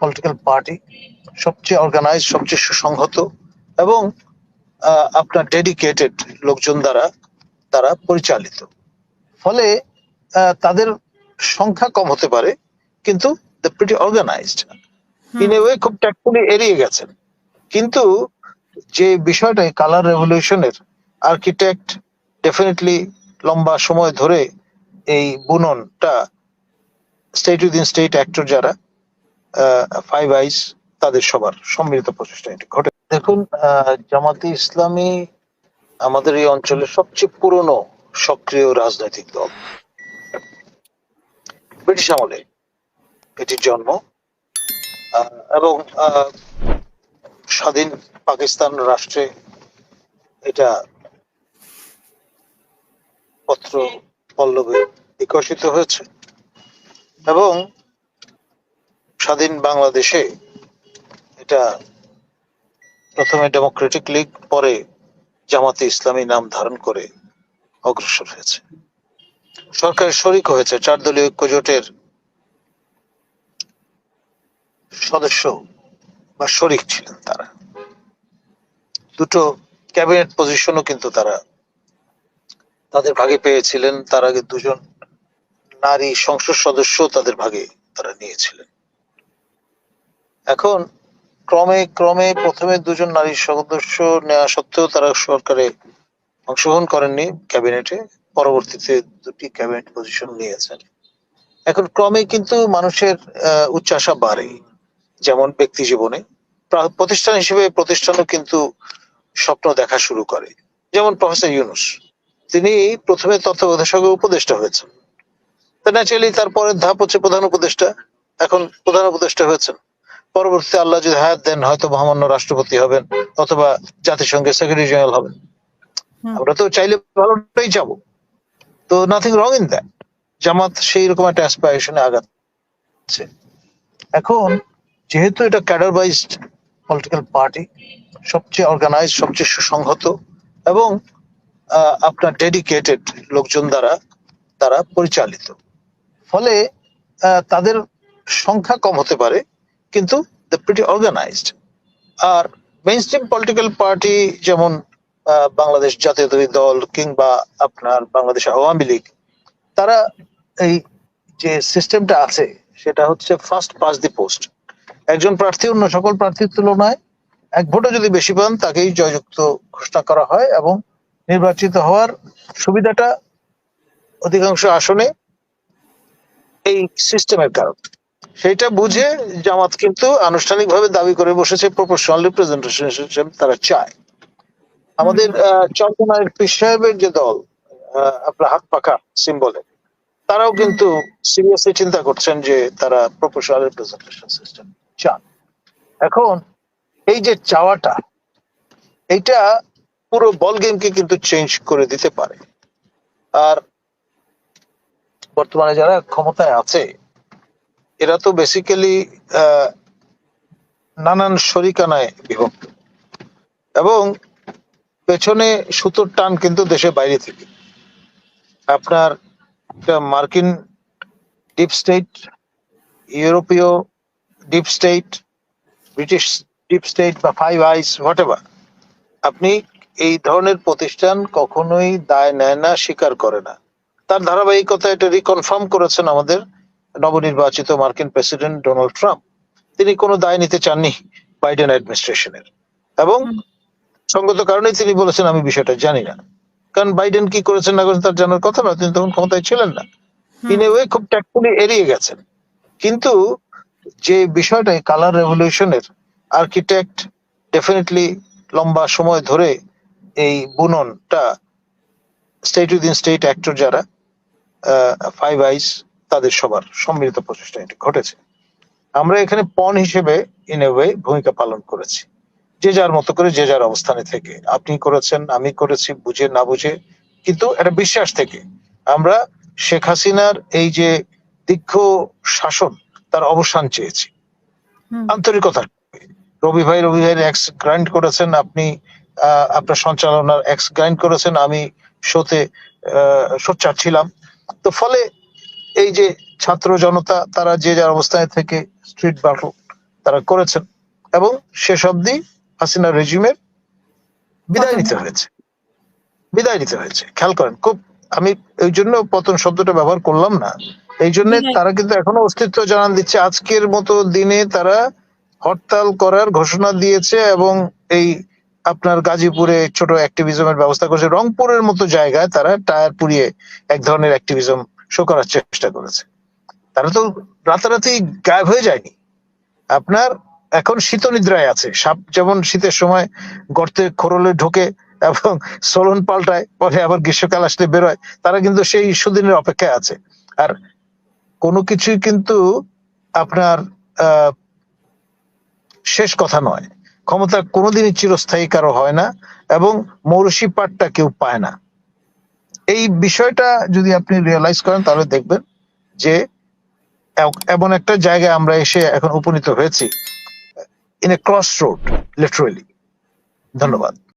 Political party সবচেয়ে organise সবচেয়ে সুসংহত এবং আপনার ডেডিকেটেড লোকজন দ্বারা তারা পরিচালিত। ফলে তাদের সংখ্যা কম হতে পারে কিন্তু the pretty organized in a way খুব ট্যাক্টফুলি এড়িয়ে গেছেন। কিন্তু যে বিষয়টা কালার রেভলিউশনের আর্কিটেক্ট ডেফিনেটলি লম্বা সময় ধরে এই বুননটা স্টেট উইদিন স্টেট অ্যাক্টর যারা ফাইভ আইস তাদের সবার, সম্মিলিত প্রচেষ্টা এটি ঘটে। দেখুন জামাতে ইসলামী আমাদের এই অঞ্চলের সবচেয়ে পুরনো সক্রিয় রাজনৈতিক দল। ব্রিটিশ আমলে এটির জন্ম। এবং স্বাধীন পাকিস্তান রাষ্ট্রে এটা পত্র পল্লবে বিকশিত হয়েছে। এবং স্বাধীন বাংলাদেশে এটা প্রথমে ডেমোক্রেটিক লীগ পরে জামাতে ইসলামী নাম ধারণ করে অগ্রসর হয়েছে। সরকারের শরিক হয়েছে চার দলীয় ঐক্য জোটের সদস্য বা শরিক ছিলেন তারা। দুটো ক্যাবিনেট পজিশনও কিন্তু তারা তাদের ভাগে পেয়েছিলেন, তার আগে দুজন নারী সংসদ সদস্য তাদের ভাগে তারা নিয়েছিলেন। এখন ক্রমে ক্রমে প্রথমে দুজন নারী সদস্য নেওয়া সত্ত্বেও তারা সরকারে অংশগ্রহণ করেননি ক্যাবিনেটে। পরবর্তীতে দুটি ক্যাবিনেট পজিশন নিয়েছেন। এখন ক্রমে কিন্তু মানুষের উচ্চাশা বাড়ে, যেমন ব্যক্তি জীবনে। প্রতিষ্ঠান হিসেবে প্রতিষ্ঠানও কিন্তু স্বপ্ন দেখা শুরু করে, যেমন প্রফেসর ইউনুস। তিনি প্রথমে তত্ত্বাবধায়ক উপদেষ্টা হয়েছেন। ন্যাচারালি তারপরের ধাপ হচ্ছে প্রধান উপদেষ্টা। এখন প্রধান উপদেষ্টা হয়েছেন। পরবর্তীতে আল্লাহ যদি হায়াত দেন হয়তো মহামান্য রাষ্ট্রপতি হবেন অথবা জাতিসংঘের সেক্রেটারি জেনারেল হবেন। আমরা তো চাইলে ভালোটাই যাব তো nothing wrong in that Jamaat সেই রকম একটা অ্যাসপাইরেশনে আগাচ্ছে। এখন যেহেতু এটা ক্যাডার বাইজড পলিটিক্যাল পার্টি সবচেয়ে অর্গানাইজ সবচেয়ে সুসংহত এবং আপনার ডেডিকেটেড লোকজন দ্বারা তারা পরিচালিত। ফলে তাদের সংখ্যা কম হতে পারে কিন্তু প্রিটি অর্গানাইজড আর মেইন স্ট্রিম পলিটিক্যাল পার্টি যেমন বাংলাদেশ জাতীয়তাবাদী দল কিংবা আপনার বাংলাদেশ আওয়ামী লীগ, তারা এই যে সিস্টেমটা আছে, সেটা হচ্ছে ফার্স্ট পাস দি পোস্ট একজন প্রার্থী অন্য সকল প্রার্থীর তুলনায় এক ভোটে যদি বেশি পান, তাকেই জয়যুক্ত ঘোষণা করা হয় এবং নির্বাচিত হওয়ার সুবিধাটা অধিকাংশ আসনে এই সিস্টেমের কারণ। সেইটা বুঝে জামাত কিন্তু আনুষ্ঠানিকভাবে দাবি করে বসেছে প্রপোর্শনাল রিপ্রেজেন্টেশন সিস্টেম তারা চায়। আমাদের আহ, চন্দ্রনায়ের পীর সাহেবের যে দল আপনার হাত পাখা সিম্বলে তারাও কিন্তু সিরিয়াসলি চিন্তা করছেন যে তারা প্রপোর্শনাল রিপ্রেজেন্টেশন সিস্টেম চান। এখন এই যে চাওয়াটা এইটা পুরো বল গেমকে কিন্তু চেঞ্জ করে দিতে পারে। আর বর্তমানে যারা ক্ষমতায় আছে এরা তো বেসিক্যালি নানান শরিকানায় বিভক্ত। এবং পেছনে সুতোর টান কিন্তু দেশের বাইরে থেকে। আপনার মার্কিন ডিপ স্টেট ইউরোপীয় deep state British deep state বা ফাইভ আইস হোয়াট আপনি এই ধরনের প্রতিষ্ঠান কখনোই দায় নেয় না, স্বীকার করে না। তার ধারাবাহিকতা এটা রিকনফার্ম করেছেন আমাদের নবনির্বাচিত মার্কিন প্রেসিডেন্ট ডোনাল্ড ট্রাম্প তিনি কোনো দায় নিতে চাননি বাইডেন অ্যাডমিনিস্ট্রেশনের। এবং সঙ্গত কারণেই তিনি বলেছেন আমি বিষয়টা জানি না। কারণ বাইডেন কি করেছেন না করেছেন তার জানার কথা না তিনি তখন ক্ষমতায় ছিলেন না। তিনি ওয়ে খুব ট্যাক্টফুলি এড়িয়ে গেছেন। কিন্তু যে বিষয়টা কালার রেভলিউশনের আর্কিটেক্ট ডেফিনেটলি লম্বা সময় ধরে এই বুননটা স্টেট উইদিন স্টেট অ্যাক্টর যারা ফাইভ আইস তাদের সবার সম্মিলিত প্রচেষ্টা এটি ঘটেছে। আমরা এখানে পণ হিসেবে ইন এ ওয়ে ভূমিকা পালন করেছি। যে যার মতো করে যে যার অবস্থানে থেকে। আপনি করেছেন আমি করেছি বুঝে না বুঝে। কিন্তু একটা বিশ্বাস থেকে। আমরা শেখ হাসিনার এই যে দীর্ঘ শাসন তার অবসান চেয়েছি। আন্তরিকতা। রবি ভাই রবি ভাইয়ের এক্স গ্রাইন্ড করেছেন আপনি আহ, আপনার সঞ্চালনার এক্স গ্রাইন্ড করেছেন আমি শোতে সোচ্চার ছিলাম। তো ফলে এই যে ছাত্র জনতা তারা যে যার অবস্থায় থেকে স্ট্রিট ব্যাটল তারা করেছেন। এবং শেষ অবধি হাসিনা রেজিমের বিদায় নিতে হয়েছে। বিদায় নিতে হয়েছে। খেয়াল করেন খুব আমি এই জন্য পতন শব্দটা ব্যবহার করলাম না। এই জন্য তারা কিন্তু এখনও অস্তিত্ব জানান দিচ্ছে। আজকের মতো দিনে তারা হরতাল করার ঘোষণা দিয়েছে এবং এই আপনার গাজীপুরে ছোট অ্যাক্টিভিজমের ব্যবস্থা করেছে। রংপুরের মতো জায়গায় তারা টায়ার পুড়িয়ে এক ধরনের অ্যাক্টিভিজম শো করার চেষ্টা করেছে। তারা তো রাতারাতি গায়েব হয়ে যায়নি। আপনার এখন শীত নিদ্রায় আছে। সাপ যেমন শীতের সময় গর্তে খোরলে ঢোকে এবং সোলন পাল্টায় পরে আবার গ্রীষ্মকাল আসলে বেরোয়, তারা কিন্তু সেই সুদিনের অপেক্ষায় আছে। আর কোনো কিছুই কিন্তু আপনার শেষ কথা নয়। ক্ষমতা কোনোদিনই চিরস্থায়ী কারও হয় না এবং মৌরসি পাটটা কেউ পায় না। এই বিষয়টা যদি আপনি রিয়েলাইজ করেন, তাহলে দেখবেন যে এমন একটা জায়গায় আমরা এসে এখন উপনীত হয়েছি in a cross road literally ধন্যবাদ।